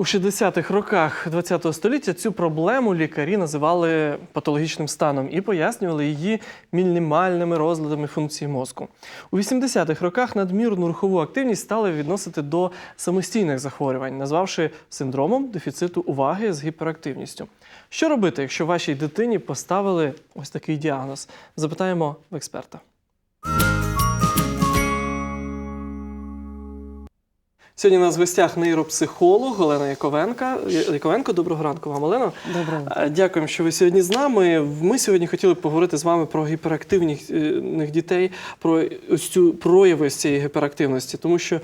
У 60-х роках ХХ століття цю проблему лікарі називали патологічним станом і пояснювали її мінімальними розладами функції мозку. У 80-х роках надмірну рухову активність стали відносити до самостійних захворювань, назвавши синдромом дефіциту уваги з гіперактивністю. Що робити, якщо вашій дитині поставили ось такий діагноз? Запитаємо в експерта. Сьогодні у нас в гостях нейропсихолог Олена Яковенка. Яковенко, доброго ранку вам, Олена. Доброго. Е, Дякуємо, що ви сьогодні з нами. Ми сьогодні хотіли б поговорити з вами про гіперактивних е, дітей, про ось цю прояви ось цієї гіперактивності. Тому що, е,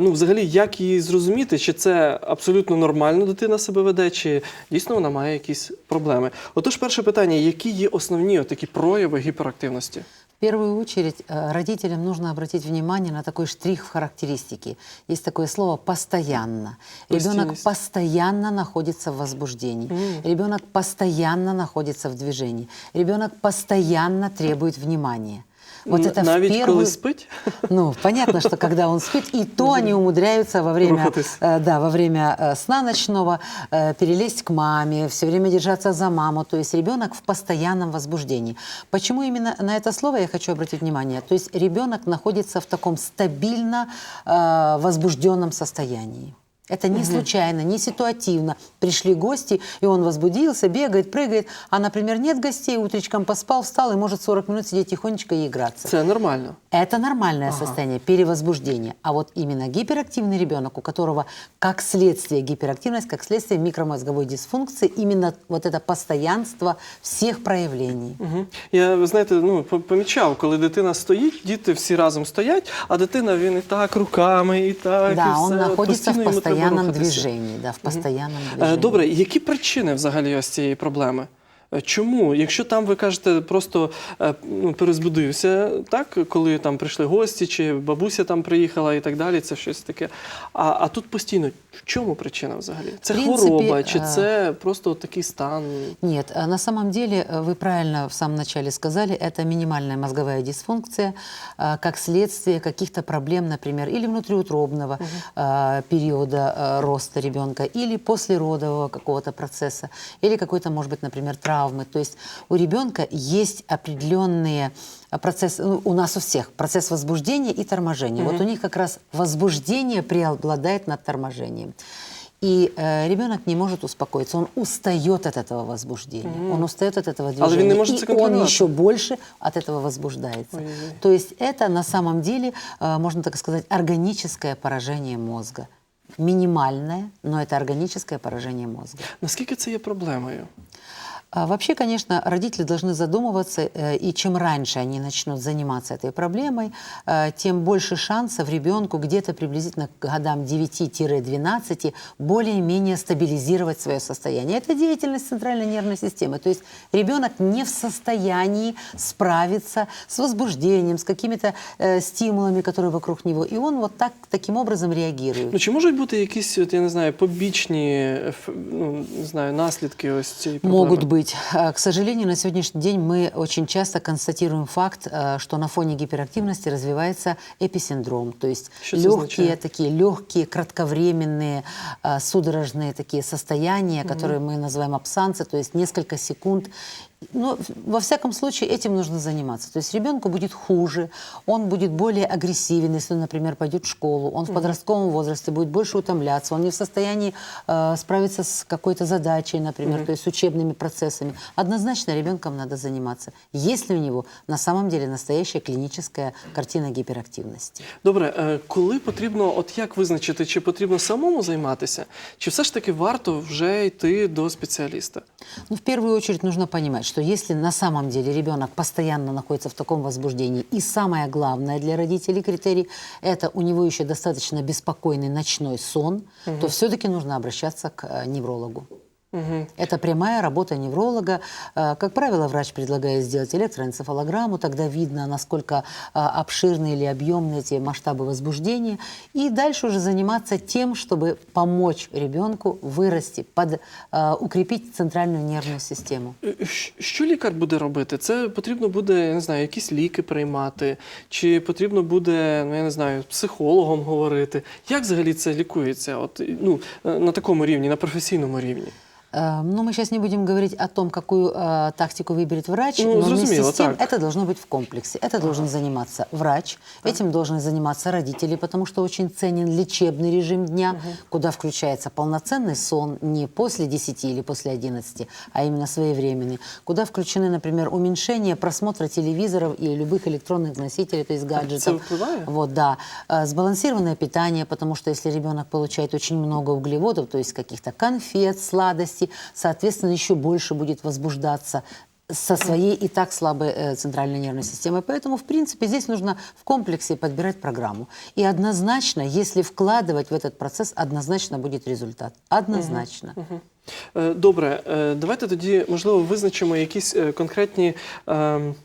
ну, взагалі, як її зрозуміти, чи це абсолютно нормально дитина себе веде, чи дійсно вона має якісь проблеми. Отож, перше питання: які є основні такі прояви гіперактивності? В первую очередь э, родителям нужно обратить внимание на такой штрих в характеристике. Есть такое слово «постоянно». Ребенок постоянно находится в возбуждении. Ребенок постоянно находится в движении. Ребенок постоянно требует внимания. Вот Н- это в Навіть коли первую- спить? Ну, понятно, что когда он спит, и то они умудряются во время, э, да, во время э, сна ночного э, перелезть к маме, все время держаться за маму. То есть ребенок в постоянном возбуждении. Почему именно на это слово я хочу обратить внимание? То есть ребенок находится в таком стабильно э, возбужденном состоянии. Это не случайно, не ситуативно. Пришли гости, и он возбудился, бегает, прыгает. А, например, нет гостей, утречком поспал, встал и может 40 минут сидеть тихонечко и играться. Це нормально. Это нормальное состояние перевозбуждения. А вот именно гиперактивный ребенок, у которого как следствие гиперактивность, как следствие микромозговой дисфункции, именно вот это постоянство всех проявлений. Угу. Я, ви знаєте, ну, по- помічав, коли дитина стоїть, діти всі разом стоять, а дитина він і так руками, і так. і да, все. он находится Постійно в йому треба постоянном движенні. Да, в постоянному Е, движении. Добре, які причини взагалі ось цієї проблеми? Е, Чому? Якщо там ви кажете, просто е, ну, перезбудився, так, коли там прийшли гості, чи бабуся там приїхала і так далі, це щось таке. А, а тут постійно в чому причина взагалі? Це В принципі, хвороба, чи це просто такий стан? Нет, а на самом деле э, вы правильно в самом начале сказали, это минимальная мозговая дисфункция а, как следствие каких-то проблем, например, или внутриутробного а, периода роста ребенка, или послеродового какого-то процесса, или какой-то, может быть, например, травмы. То есть у ребенка есть определенные а, процессы, ну, у нас у всех, процесс возбуждения и торможения. Вот у них как раз возбуждение преобладает над торможением. И э, ребенок не может успокоиться, он устает от этого возбуждения, он устает от этого Але движения, він не може и це он контролювати. еще больше от этого возбуждается. Ой-ой-ой. То есть это на самом деле, э, можно так сказать, органическое поражение мозга. Минимальное, но это органическое поражение мозга. Наскільки це є проблемою? А Вообще, конечно, родители должны задумываться, э, и чем раньше они начнут заниматься этой проблемой, э, тем больше шансов ребенку где-то приблизительно к годам 9-12 более-менее стабилизировать свое состояние. Это деятельность центральной нервной системы. То есть ребенок не в состоянии справиться с возбуждением, с какими-то э, стимулами, которые вокруг него. И он вот так, таким образом реагирует. Ну, чи можуть бути якісь, от, я не знаю, побічні еф- ну, не знаю, наслідки ось цієї проблеми? Могут быть. А, К сожалению, на сегодняшний день мы очень часто констатируем факт, э, что на фоне гиперактивности развивается эписиндром, то есть Что легкие означает? такие легкие кратковременные а, судорожные такие состояния, которые мы называем абсанцы, то есть несколько секунд. Но во всяком случае этим нужно заниматься. То есть ребенку будет хуже, он будет более агрессивен, если, он, например, пойдет в школу, он в подростковом возрасте будет больше утомляться, он не в состоянии э, справиться с какой-то задачей, например, то есть с учебными процессами. Однозначно ребенком надо заниматься, если у него на самом деле настоящая клиническая картина гиперактивности. Добре, е, коли потрібно, от як визначити, чи потрібно самому займатися, чи все ж таки варто вже йти до спеціаліста? Ну, в первую очередь нужно понимать, что если на самом деле ребенок постоянно находится в таком возбуждении, и самое главное для родителей критерий, это у него еще достаточно беспокойный ночной сон, то все-таки нужно обращаться к э, неврологу. Угу. Это прямая работа невролога. Э, Как правило, врач предлагает сделать электроэнцефалограмму, тогда видно, насколько э, обширны или объемны эти масштабы возбуждения. И дальше уже заниматься тем, чтобы помочь ребенку вырасти, под, э, укрепить центральную нервную систему. Е, Щ- Що лікар буде робити? Це потрібно буде, я не знаю, якісь ліки приймати, чи потрібно буде, ну я не знаю, з психологом говорити. Як взагалі це лікується? От ну е, на такому рівні, на професійному рівні? Э, Но мы сейчас не будем говорить о том, какую э, тактику выберет врач, Ну, но вместе с тем так. это должно быть в комплексе. Это должен заниматься врач, этим должны заниматься родители, потому что очень ценен лечебный режим дня, куда включается полноценный сон не после 10 или после 11, а именно своевременный, куда включены, например, уменьшение просмотра телевизоров и любых электронных носителей, то есть гаджетов. Вот, да. Э, Сбалансированное питание, потому что если ребенок получает очень много углеводов, то есть каких-то конфет, сладостей, соответственно, еще больше будет возбуждаться со своей и так слабой э, центральной нервной системой. Поэтому, в принципе, здесь нужно в комплексе подбирать программу. И однозначно, если вкладывать в этот процесс, однозначно будет результат. Однозначно. Е, Добре, е, давайте тоді, можливо, визначимо якісь е, конкретні ем,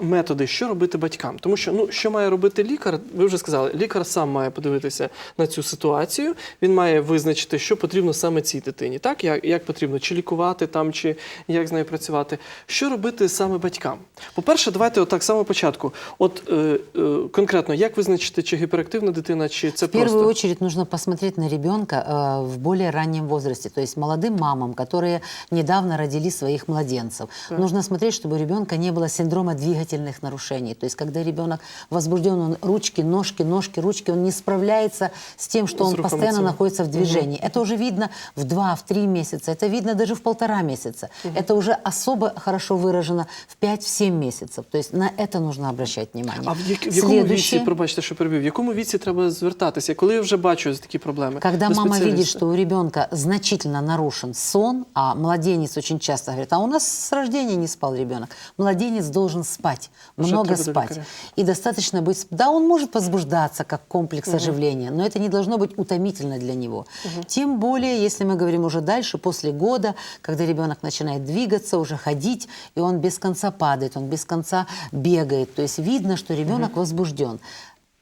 методи, що робити батькам. Тому що ну, що має робити лікар, ви вже сказали, лікар сам має подивитися на цю ситуацію, він має визначити, що потрібно саме цій дитині, так? Як, як потрібно, чи лікувати там, чи як з нею працювати. Що робити саме батькам? По-перше, давайте отак з самого початку. От е, е, конкретно, як визначити, чи гіперактивна дитина, чи це В первую просто. очередь нужно посмотреть на ребенка э, в более раннем возрасте, то есть молодым мамам, которые недавно родили своих младенцев. Нужно смотреть, чтобы у ребенка не было синдрома двигательных нарушений. То есть когда ребенок возбужден, он ручки, ножки, ножки, ручки, он не справляется с тем, что С он рухом постоянно отца. находится в движении. Это уже видно в два, в три месяца, это видно даже в полтора месяца. Это уже особо хорошо выражено в 5-7 месяцев. То есть на это нужно обращать внимание. А в, як, в якому віці, Следующее. пробачте, що перебив, в якому віці треба звертатися? Коли я вже бачу такі проблеми? Когда До мама видит, спеціаліста? что у ребенка значительно нарушен сон, а младенец очень часто говорит, а у нас с рождения не спал ребенок. Младенец должен спать, Уже много спать. лекаря. И достаточно быть... Да, он может возбуждаться как комплекс оживления, но это не должно быть утомительно для него. Тем более, если мы говорим уже дальше, после года, когда ребенок начинает двигаться, уже ходить, и он без конца падает, он без конца бегает. То есть видно, что ребенок возбужден.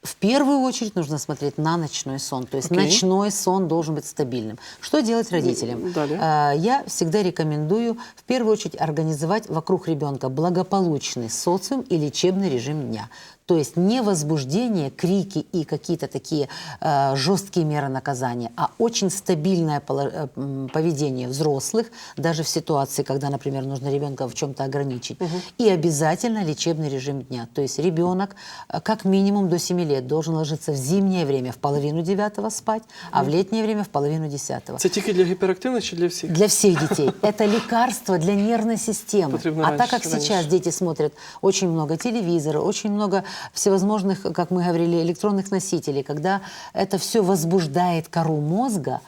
В первую очередь нужно смотреть на ночной сон. То есть Окей. ночной сон должен быть стабильным. Что делать родителям? далее. А, Я всегда рекомендую в первую очередь организовать вокруг ребенка благополучный социум и лечебный режим дня. То есть не возбуждение, крики и какие-то такие э, жесткие меры наказания, а очень стабильное поло- э, м, поведение взрослых, даже в ситуации, когда, например, нужно ребенка в чем-то ограничить. И обязательно лечебный режим дня. То есть ребенок э, как минимум до 7 лет должен ложиться в зимнее время в половину девятого спать, а в летнее время в половину десятого. Це тільки для гіперактивних чи для всіх? Для всех детей. Это лекарство для нервной системы. Потребно А раньше, так как раньше. сейчас дети смотрят очень много телевизора, очень много всевозможных, как мы говорили, электронных носителей, когда это все возбуждает кору мозга,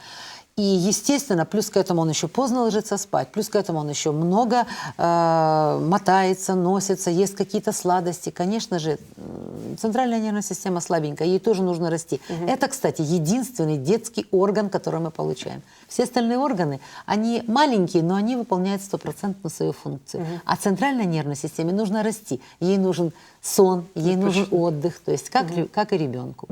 и, естественно, плюс к этому он еще поздно ложится спать, плюс к этому он еще много э, мотается, носится, ест какие-то сладости. Конечно же, центральная нервная система слабенькая, ей тоже нужно расти. Это, кстати, единственный детский орган, который мы получаем. Все остальные органы, они маленькие, но они выполняют стопроцентно свою функцию. А центральной нервной системе нужно расти. Ей нужен сон, ей нужен отдых, то есть как, рё- как и ребенку.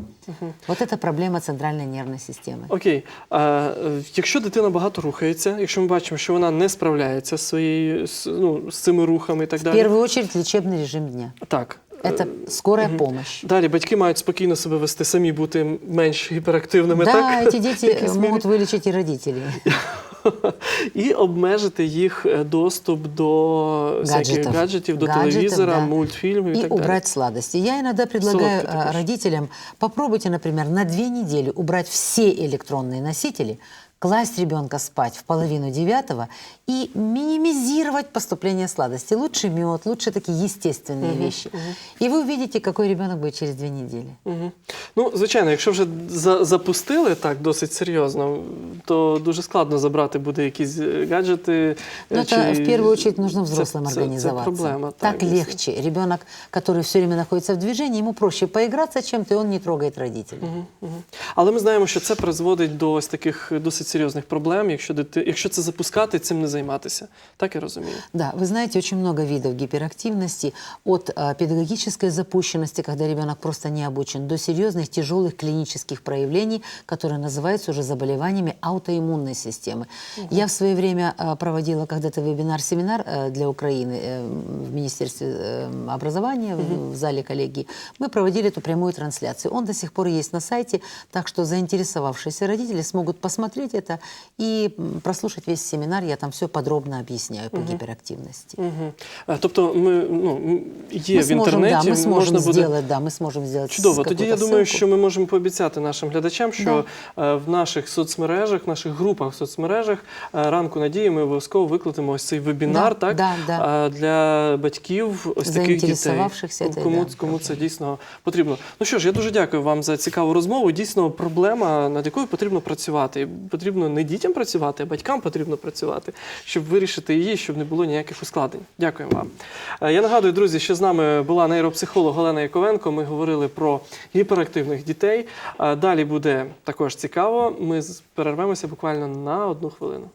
Вот это проблема центральной нервной системы. Окей. А, е, якщо дитина багато рухається, якщо ми бачимо, що вона не справляється з своєю з, ну, з цими рухами і так В далі. первую очередь лечебный режим дня. Так. Е, Это скорая помощь. Далі батьки мають спокійно себе вести, самі бути менш гіперактивними, Да, так? эти дети В якійсь мірі. могут вылечить и родителей. І обмежити їх е, доступ до всяких Гаджетов. гаджетів, до Гаджетов, телевізора, да. мультфільмів і, И так далі. убрать сладости. Я иногда предлагаю Солодкое а, також. родителям, попробуйте, например, на две недели убрать все электронные носители, класть ребенка спать в половину девятого и минимизировать поступление сладостей. Лучше мед, лучше такие естественные вещи. И вы увидите, какой ребенок будет через две недели. Мгм. Ну, звичайно, якщо вже за- запустили так досить серйозно, то дуже складно забрати буде якісь е, гаджети. Но е, Ну, это чи- в первую очередь нужно Це- взрослым це- це организоваться. проблема, так дійсно. легче. Ребенок, который все время находится в движении, ему проще поиграться чем-то, и он не трогает родителей. Мгм. Але ми знаємо, що це призводить до ось таких досить досить серйозних проблем, якщо дити... якщо це запускати, цим не займатися. Так я розумію. Да, вы знаете, очень много видов гиперактивности, от э, педагогической запущенности, когда ребенок просто не обучен, до серьезных тяжелых клинических проявлений, которые называются уже заболеваниями аутоиммунной системы. Я в свое время э, проводила когда-то вебинар-семинар э, для Украины э, в Министерстве э, образования, в, в зале коллегии. Мы проводили эту прямую трансляцию. Он до сих пор есть на сайте, так что заинтересовавшиеся родители смогут посмотреть это и м, прослушать весь семинар. Я там все подробно объясняю по гиперактивности. Угу. Тобто, ми ну м, є мы в сможем, інтернеті, да, мы сможем можна буде. сделать, да, мы сможем сделать Чудово. Тоді я какую-то думаю, ссылку. що ми можемо пообіцяти нашим глядачам, що е, в наших соцмережах, в наших групах в соцмережах е, ранку надії ми обов'язково викладемо ось цей вебінар, Да, так да, да. е, для батьків ось таких дітей. Заінтересувавшихся, це, Кому, да, кому це дійсно потрібно. Ну що ж, я дуже дякую вам за цікаву розмову. Дійсно, проблема, над якою потрібно працювати. Потрібно не дітям працювати, а батькам потрібно працювати, щоб вирішити її, щоб не було ніяких ускладнень. Дякую вам. Е, Я нагадую, друзі, що з нами була нейропсихолог Олена Яковенко. Ми говорили про гіперактивних дітей. Е, Далі буде також цікаво. Ми перервемося буквально на одну хвилину.